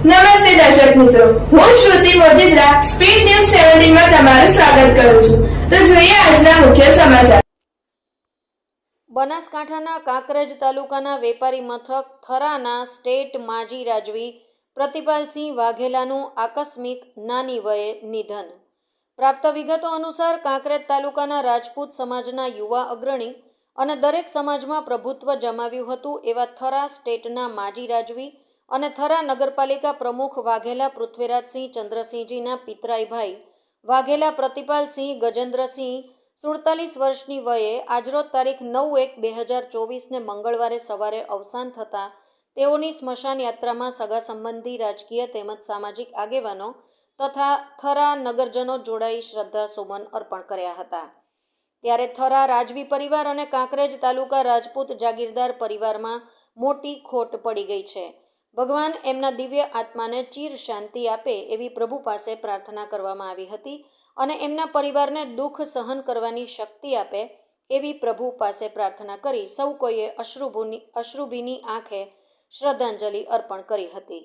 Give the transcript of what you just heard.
નમસ્તે દર્શક મિત્રો. હું શ્રુતિ મોજીદ્રા સ્પીડ ન્યૂઝ સેવન્ટીનમાં તમારું સ્વાગત કરું છું. તો જોઈએ આજના મુખ્ય સમાચાર. બનાસકાંઠાના કાંકરેજ તાલુકાના વેપારી મથક થરાના સ્ટેટ માજી રાજવી પ્રતિપાલસિંહ વાઘેલાનું આકસ્મિક નાની વયે નિધન. પ્રાપ્ત વિગતો અનુસાર કાંકરેજ તાલુકાના રાજપૂત સમાજના યુવા અગ્રણી અને દરેક સમાજમાં પ્રભુત્વ જમાવ્યું હતું એવા થરા સ્ટેટના માજી રાજવી અને થરા નગરપાલિકા પ્રમુખ વાઘેલા પૃથ્વીરાજસિંહ ચંદ્રસિંહજીના પિતરાઈભાઈ વાઘેલા પ્રતિપાલસિંહ ગજેન્દ્રસિંહ સુડતાલીસ વર્ષની વયે આજરોજ તારીખ નવ એક બે હજાર ચોવીસને મંગળવારે સવારે અવસાન થતાં તેઓની સ્મશાન યાત્રામાં સગા સંબંધી રાજકીય તેમજ સામાજિક આગેવાનો તથા થરા નગરજનો જોડાઈ શ્રદ્ધા સુમન અર્પણ કર્યા હતા. ત્યારે થરા રાજવી પરિવાર અને કાંકરેજ તાલુકા રાજપૂત જાગીરદાર પરિવારમાં મોટી ખોટ પડી ગઈ છે. ભગવાન એમના દિવ્ય આત્માને ચીર શાંતિ આપે એવી પ્રભુ પાસે પ્રાર્થના કરવામાં આવી હતી અને એમના પરિવારને દુઃખ સહન કરવાની શક્તિ આપે એવી પ્રભુ પાસે પ્રાર્થના કરી સૌ કોઈએ અશ્રુભૂની અશ્રુભીની આંખે શ્રદ્ધાંજલિ અર્પણ કરી હતી.